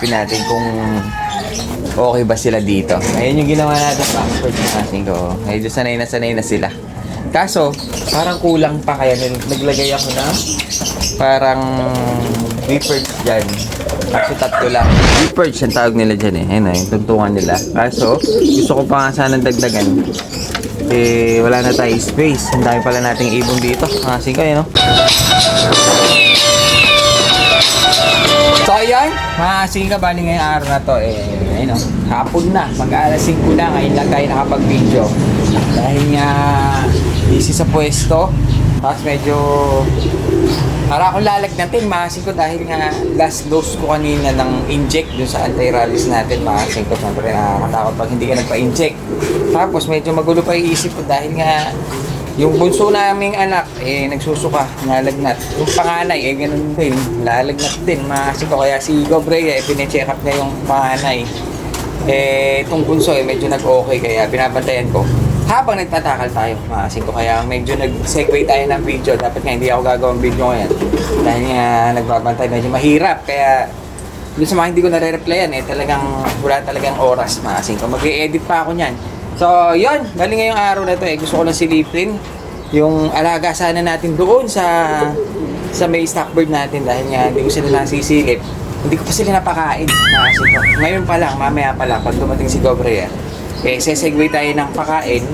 silipin natin kung okay ba sila dito. Ayun yung ginawa natin sa Oxford natin ko. Medyo sanay na sanay na sila. Kaso, parang kulang pa kaya nag- naglagay ako na parang beefers dyan. Kaso tatlo lang. Beefers yung tawag nila dyan eh. Ayun na, yung tuntungan nila. Kaso, gusto ko pa nga sanang dagdagan. Eh, wala na tayo space. Ang dami pala nating ibon dito. Kasi ko, yun, no? So ayun, mga singa bali ngayong araw na to eh, ayun o, hapon na, mag-alas 5 na, ngayon lang tayo nakapag-video. Dahil nga, busy sa pwesto, tapos medyo, para akong lalagnatin, maasin ko dahil nga last dose ko kanina ng inject dun sa anti-rallies natin, maasin ko, syempre nakakatakot pag hindi ka nagpa-inject. Tapos medyo magulo pa yung isip ko dahil nga yung bunso naming anak, eh, nagsusuka, nalagnat. Yung panganay, eh, ganun din, nalagnat din. Maasin ko, kaya si Gobrea, eh, pine-check up niya yung panganay. Eh, itong bunso, eh, medyo nag-okay, kaya binabantayan ko. Habang nagtatakal tayo, maasin ko, kaya medyo nag-segue tayo ng video. Dapat nga hindi ako gagawang video ngayon. Dahil nga nagbabantay, medyo mahirap, kaya yung sa mga hindi ko nare-replyan, eh, talagang wala talagang oras, maasin ko. Mag-e-edit pa ako niyan. So, yun. Bali ngayong araw na to eh. Gusto ko lang silipin yung alaga sana natin doon sa sa may stockbird natin dahil nga hindi ko sila nasisilip. Hindi ko pa sila napakain. Nakasin ko. Ngayon pa lang, mamaya pa lang, pag dumating si Gobrea, eh, sesegue tayo ng pakain.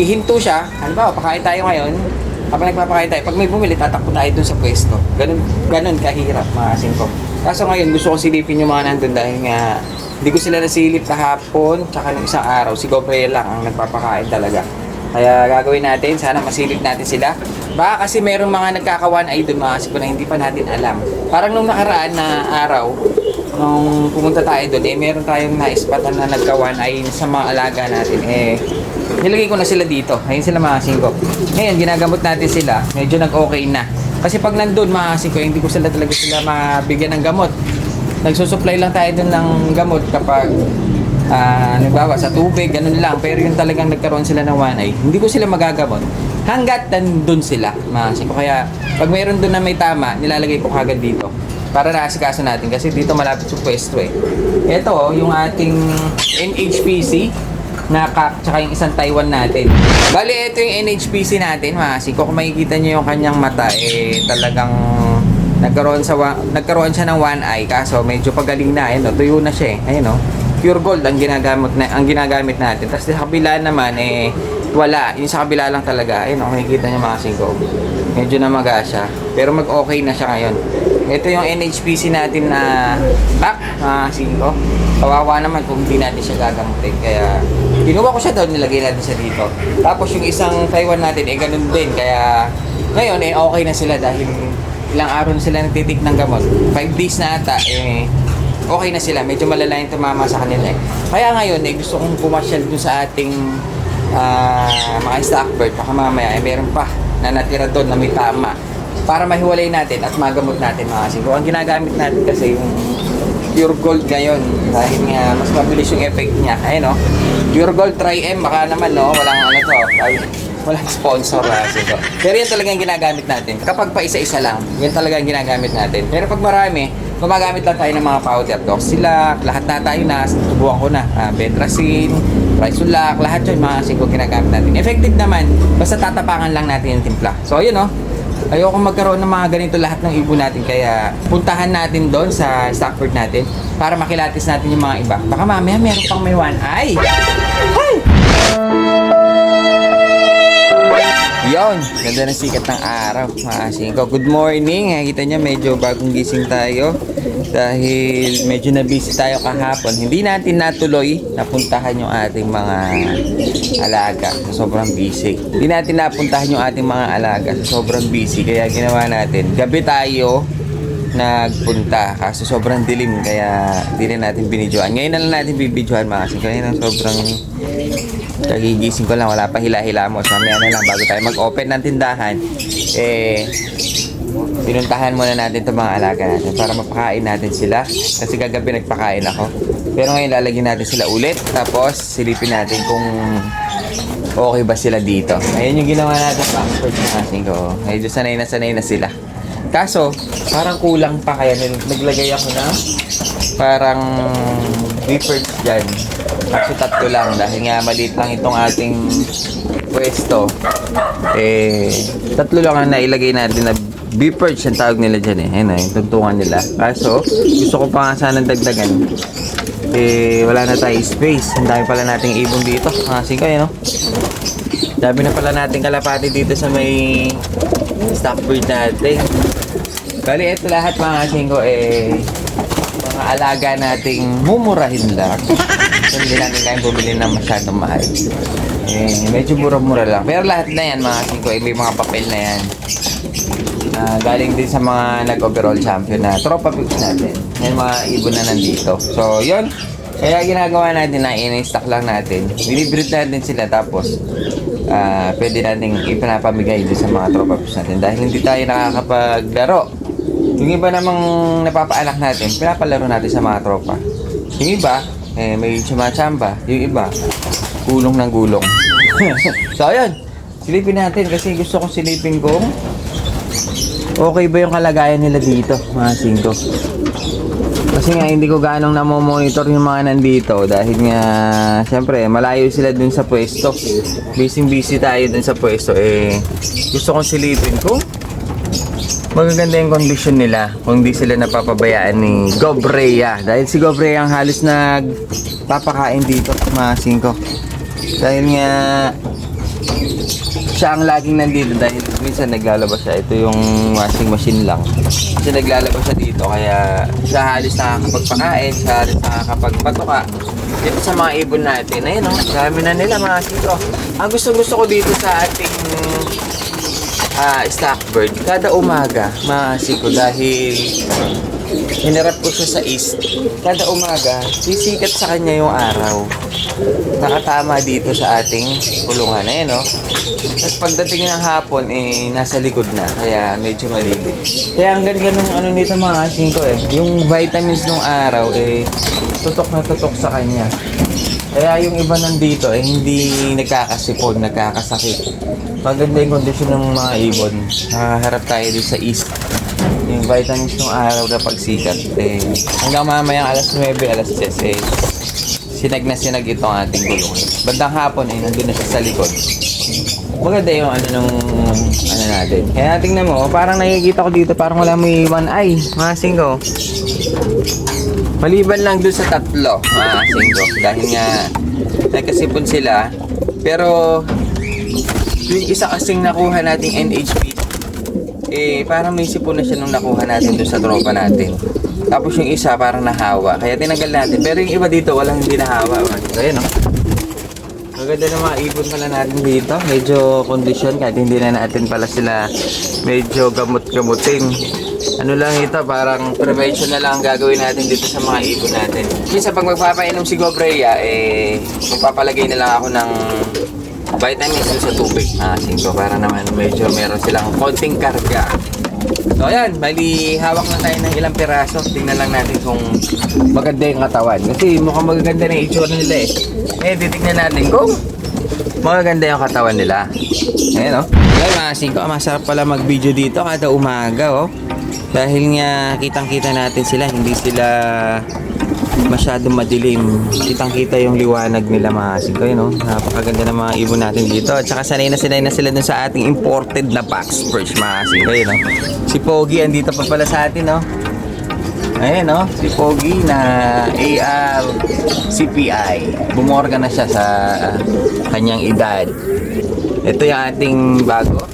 Hihinto siya. Ano ba, pakain tayo ngayon. Habang nagpapakain tayo, pag may bumili, tatakbo tayo dun sa pwesto. Ganun, ganun kahirap, makasin ko. Kaso ngayon, gusto ko silipin yung mga nandun dahil nga hindi ko sila nasilip kahapon, tsaka ng isang araw. Si Gobrea lang ang nagpapakain talaga. Kaya gagawin natin, sana masilip natin sila. Baka kasi merong mga nagkakawan ay doon kasi na hindi pa natin alam. Parang nung nakaraan na araw, nung pumunta tayo doon, eh meron tayong naispatan na nagkawan ay sa mga alaga natin. Eh, nilagay ko na sila dito. Ayun sila mga singko. Ngayon, ginagamot natin sila. Medyo nag-okay na. Kasi pag nandun mga singko, hindi ko sila talaga sila mabigyan ng gamot nagsusupply lang tayo dun ng gamot kapag ah nagbawa sa tubig, ganun lang. Pero yung talagang nagkaroon sila ng one eye, hindi ko sila magagamot hanggat nandun sila. Mga ko kaya pag mayroon dun na may tama, nilalagay ko kagad dito para naasikaso natin kasi dito malapit sa pwesto eh. Ito yung ating NHPC na kak, tsaka yung isang Taiwan natin. Bali, ito yung NHPC natin, mga ko. Kung makikita nyo yung kanyang mata, eh, talagang nagkaroon sa nagkaroon siya ng one eye kaso medyo pagaling na ayun oh, tuyo na siya eh. Ayun oh pure gold ang ginagamit na ang ginagamit natin. Tapos sa kabila naman eh wala. Yung sa kabila lang talaga ayun oh makikita niyo mga singko medyo namaga siya. Pero mag okay na siya ngayon. Ito yung NHPC natin na back mga singko kawawa naman kung hindi natin siya gagamutin kaya kinuha ko siya doon nilagay natin siya dito. Tapos yung isang Taiwan natin eh ganun din. Kaya ngayon eh okay na sila dahil ilang araw na sila nagtitik ng gamot. 5 days na ata, eh, okay na sila. Medyo malala yung tumama sa kanila eh. Kaya ngayon, eh, gusto kong pumasyal dun sa ating ah, mga stockbird. Baka mamaya, eh, meron pa na natira doon na may tama. Para mahiwalay natin at magamot natin mga singko. Ang ginagamit natin kasi yung pure gold ngayon dahil nga mas mabilis yung effect niya. Ayun no. Pure gold try M baka naman no, walang ano to. Walang sponsor na singko. Pero yan talagang ginagamit natin. Kapag pa isa-isa lang, yan talagang ginagamit natin. Pero pag marami, gumagamit lang tayo ng mga powder doxylac, lahat na tayo na, tubuhan ko na, uh, bendracin, Trisulac, lahat yun mga singko ginagamit natin. Effective naman, basta tatapangan lang natin yung timpla. So ayun no, Ayoko magkaroon ng mga ganito lahat ng ibon natin kaya puntahan natin doon sa Stockford natin para makilatis natin yung mga iba. Baka mamaya meron pang may one eye. Ay! Yon, ganda ng sikat ng araw. Maasin ko. Good morning. Nakikita niya medyo bagong gising tayo dahil medyo na busy tayo kahapon. Hindi natin natuloy napuntahan yung ating mga alaga sa sobrang busy. Hindi natin napuntahan yung ating mga alaga sa sobrang busy. Kaya ginawa natin, gabi tayo nagpunta. Kaso sobrang dilim kaya hindi na natin binidyoan. Ngayon na lang natin bibidyoan mga kasi kaya na sobrang kagigising ko lang wala pa hila-hila mo. So, mamaya na lang bago tayo mag-open ng tindahan eh pinuntahan muna natin itong mga alaga natin para mapakain natin sila. Kasi kagabi nagpakain ako. Pero ngayon lalagyan natin sila ulit. Tapos silipin natin kung okay ba sila dito. Ayun yung ginawa natin sa Oxford natin ko medyo sanay na sanay na sila kaso parang kulang pa kaya nag- naglagay ako na parang difference dyan. Actually, tatlo lang. Dahil nga maliit lang itong ating pwesto. Eh, tatlo lang ang nailagay natin na beef perch ang tawag nila dyan eh. Ayun na, yung tuntungan nila. Kaso, gusto ko pa nga sanang dagdagan. Eh, wala na tayo space. Ang dami pala nating ibon dito. Mga singko, yun, no? Dami na pala nating kalapati dito sa may stock breed natin. Bali, ito lahat mga singko, eh, mga alaga nating mumurahin lang. So, hindi natin kayang bumili ng masyadong mahal. Eh, medyo mura-mura lang. Pero lahat na yan, mga singko, eh, may mga papel na yan. Ah, galing din sa mga nag-overall champion na tropa picks natin. May mga ibon na nandito. So, yun. Kaya ginagawa natin na in-stock lang natin. Binibreed natin sila tapos ah pwede natin ipinapamigay din sa mga tropa picks natin. Dahil hindi tayo nakakapaglaro. Yung iba namang napapaanak natin, pinapalaro natin sa mga tropa. Yung iba, eh, may chumachamba. Yung iba, gulong ng gulong. so, ayun. Silipin natin kasi gusto kong silipin kung okay ba yung kalagayan nila dito, mga singko. Kasi nga hindi ko ganong namomonitor yung mga nandito dahil nga syempre malayo sila dun sa pwesto. Busy busy tayo dun sa pwesto eh gusto kong silipin kung magaganda yung condition nila kung di sila napapabayaan ni Gobrea dahil si Gobrea ang halos nagpapakain dito mga singko. Dahil nga siya ang laging nandito dahil minsan naglalabas siya. Ito yung washing machine lang. Kasi naglalabas siya dito kaya siya halos nakakapagpakain, siya halos nakakapagpatuka. Ito sa mga ibon natin. Ayun o, dami na nila mga sito. Ang gusto gusto ko dito sa ating ah stockbird, kada umaga mga siko dahil hinarap ko siya sa east. Kada umaga, sisikat sa kanya yung araw. Nakatama dito sa ating kulungan. Ayan, no? Tapos pagdating ng hapon, eh, nasa likod na. Kaya medyo maligid. Kaya ang ganda ng ano nito mga asin ko eh. Yung vitamins ng araw, eh, tutok na tutok sa kanya. Kaya yung iba nandito, eh, hindi nagkakasipon, nagkakasakit. Maganda yung kondisyon ng mga ibon. Nakaharap tayo dito sa east yung vitamins ng araw na pagsikat eh, hanggang mamayang alas 9, alas 10 eh, sinag na sinag itong ating gulong. Bandang hapon eh, nandun na siya sa likod. Maganda yung ano nung ano natin. Kaya tingnan mo, parang nakikita ko dito, parang wala may one eye. Mga singko. Maliban lang dun sa tatlo, mga singko. Dahil nga, nagkasipon sila. Pero, yung isa kasing nakuha nating NHP, eh parang may sipon na siya nung nakuha natin doon sa tropa natin. Tapos yung isa parang nahawa. Kaya tinanggal natin. Pero yung iba dito walang hindi nahawa. So yun no. Maganda ng mga ibon pala natin dito. Medyo kondisyon kahit hindi na natin pala sila medyo gamot-gamutin. Ano lang ito, parang prevention na lang ang gagawin natin dito sa mga ibon natin. Minsan pag magpapainom si Gobrea, eh, magpapalagay na lang ako ng vitamins dun sa tubig. Ah, singko para naman medyo meron silang konting karga. So ayan, bali hawak na tayo ng ilang piraso. Tingnan lang natin kung maganda yung katawan. Kasi mukhang magaganda na itsura nila eh. Eh, titignan natin kung magaganda yung katawan nila. Ayan oh. Okay mga singko, masarap pala mag-video dito kada umaga oh. Dahil nga kitang-kita natin sila, hindi sila masyadong madilim. Kitang-kita yung liwanag nila mga singko, yun, no? Napakaganda ng mga ibon natin dito. At saka sanay na sanay na sila dun sa ating imported na box perch mga singko, yun, no? Si Pogi, andito pa pala sa atin, no? Ayan, no? Si Pogi na AR CPI. Bumorga na siya sa kanyang edad. Ito yung ating bago.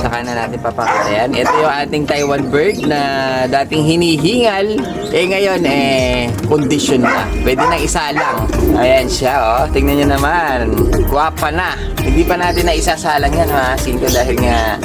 Saka na natin papakalayan. Ito yung ating Taiwan bird na dating hinihingal. Eh ngayon, eh, condition na. Pwede na isa lang. Ayan siya, oh. Tingnan nyo naman. Guwapa na. Hindi pa natin na isasalang yan, mga singko, dahil nga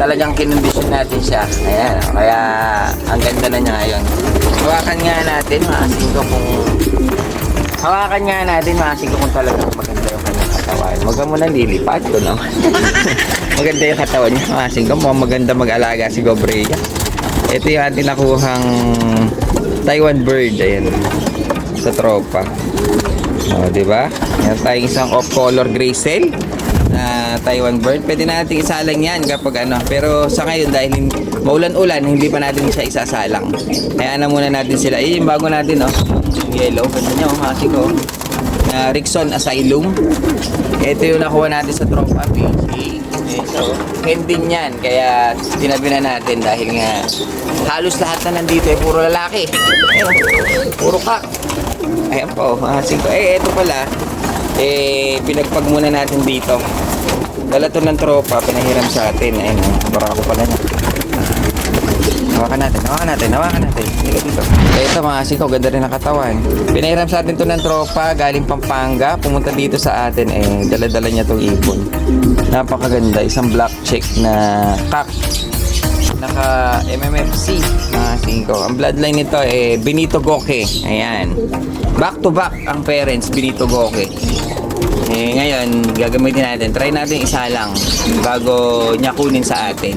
talagang kinondisyon natin siya. Ayan, oh. Kaya, ang ganda na niya ngayon. Hawakan nga natin, mga singko, kung... Hawakan nga natin, mga singko, kung talagang maganda yung katawan. Huwag ka muna lilipat ko naman. maganda yung katawan niya. Mga singko, mukhang maganda mag-alaga si Gobrea. Ito yung ating nakuhang Taiwan bird. Ayan. Sa tropa. O, di ba? Meron tayong isang off-color gray cell na Taiwan bird. Pwede natin isalang yan kapag ano. Pero sa ngayon dahil maulan-ulan, hindi pa natin siya isasalang. Kaya na muna natin sila. Eh, bago natin, no? Yung yellow. Ganda niya, oh, mga siko. Na Rickson Asylum. Ito yung nakuha natin sa tropa PG. Ito, hen din yan. Kaya tinabi na natin dahil nga halos lahat na nandito eh, puro lalaki. Puro kak. Ayan po, mga singko. Eh, ito pala, eh, pinagpag muna natin dito. Dala to ng tropa, pinahiram sa atin. Ayun, oh, barako pala na. Hawakan natin, hawakan natin, hawakan natin. Dito, dito. Eh, ito mga singko, ganda rin ang katawan. Pinahiram sa atin to ng tropa, galing Pampanga, pumunta dito sa atin, eh, dala-dala niya tong ibon. Napakaganda, isang black check na kak naka MMFC mga singko. Ang bloodline nito eh Benito Goke. Ayan. Back to back ang parents Benito Goke. Eh ngayon gagamitin natin. Try natin isa lang bago niya kunin sa atin.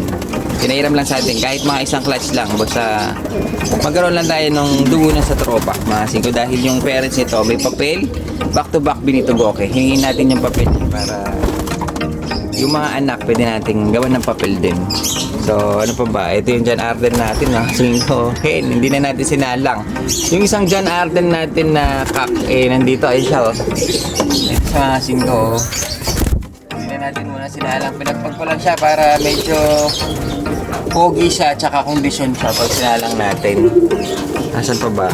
Pinahiram lang sa atin kahit mga isang clutch lang basta magkaroon lang tayo ng dugunan sa tropa mga singko dahil yung parents nito may papel back to back Benito Goke. Hingin natin yung papel para yung mga anak pwede nating gawan ng papel din. So, ano pa ba? Ito yung John Arden natin, ha? Hen, hindi na natin sinalang. Yung isang John Arden natin na kak, eh, nandito, ay siya, oh. Ito sa singko, oh. Natin muna ko lang siya para medyo pogi siya, tsaka kondisyon siya pag sinalang natin. Asan pa ba?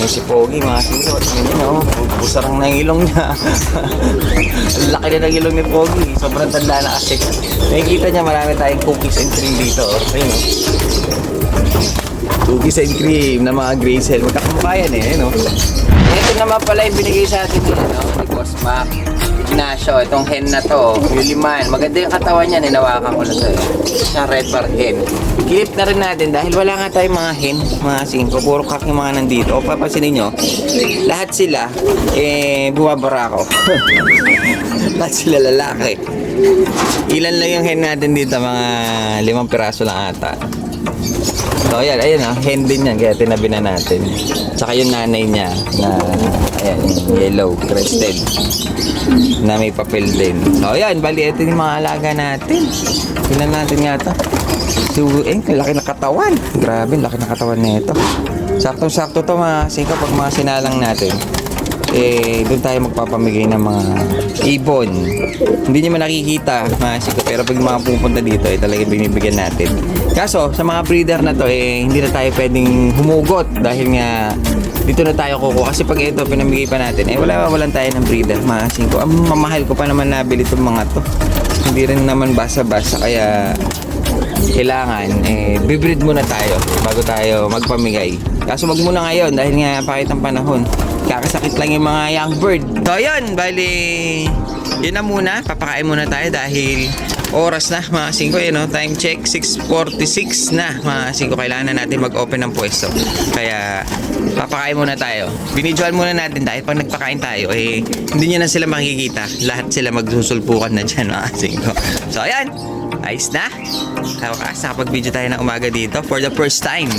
May si Pogi, mga singko. Tingnan nyo, oh. Busarang na yung ilong niya. Laki na ng ilong ni Pogi. Sobrang tanda na kasi. Nakikita niya marami tayong cookies and cream dito. Oh. Ayun, oh. Cookies and cream na mga Grazel. Magkakamukha yan eh. No? Ito naman pala yung binigay sa atin ni, ano, ni Boss Mac. Ignacio, itong hen na to, yung liman. Maganda yung katawan niya, ninawakan ko na sa'yo. Isang red bar hen. Clip na rin natin dahil wala nga tayong mga hen, mga singko. Puro kak yung mga nandito. O papansinin nyo, lahat sila, eh, bumabara ako. lahat sila lalaki. Ilan lang yung hen natin dito, mga limang piraso lang ata. So, ayan, ayan ah, hen din yan, kaya tinabi na natin. Tsaka yung nanay niya na, ayan, yellow, crested, na may papel din. So, ayan, bali, ito yung mga alaga natin. Tingnan natin nga ito. So, eh, laki na katawan. Grabe, laki na katawan na ito. Saktong-sakto to mga singko pag mga sinalang natin eh doon tayo magpapamigay ng mga ibon. Hindi niyo man nakikita mga siko pero pag mga pupunta dito eh talaga binibigyan natin. Kaso sa mga breeder na to eh hindi na tayo pwedeng humugot dahil nga dito na tayo kukuha kasi pag ito pinamigay pa natin eh wala walan tayo ng breeder mga siko. Ang mamahal ko pa naman nabili itong mga to. Hindi rin naman basa-basa kaya kailangan eh bibreed muna tayo bago tayo magpamigay. Kaso wag muna ngayon dahil nga pakit ang panahon. Kakasakit lang yung mga young bird. So yun, bali yun na muna. Papakain muna tayo dahil oras na mga 5 yun no? time check 6.46 na mga 5 kailangan na natin mag-open ng pwesto. Kaya papakain muna tayo. Binidyoan muna natin dahil pag nagpakain tayo eh hindi nyo na sila makikita. Lahat sila magsusulpukan na dyan mga 5 so ayan. Ayos na. Kawakas, nakapag-video tayo ng umaga dito for the first time.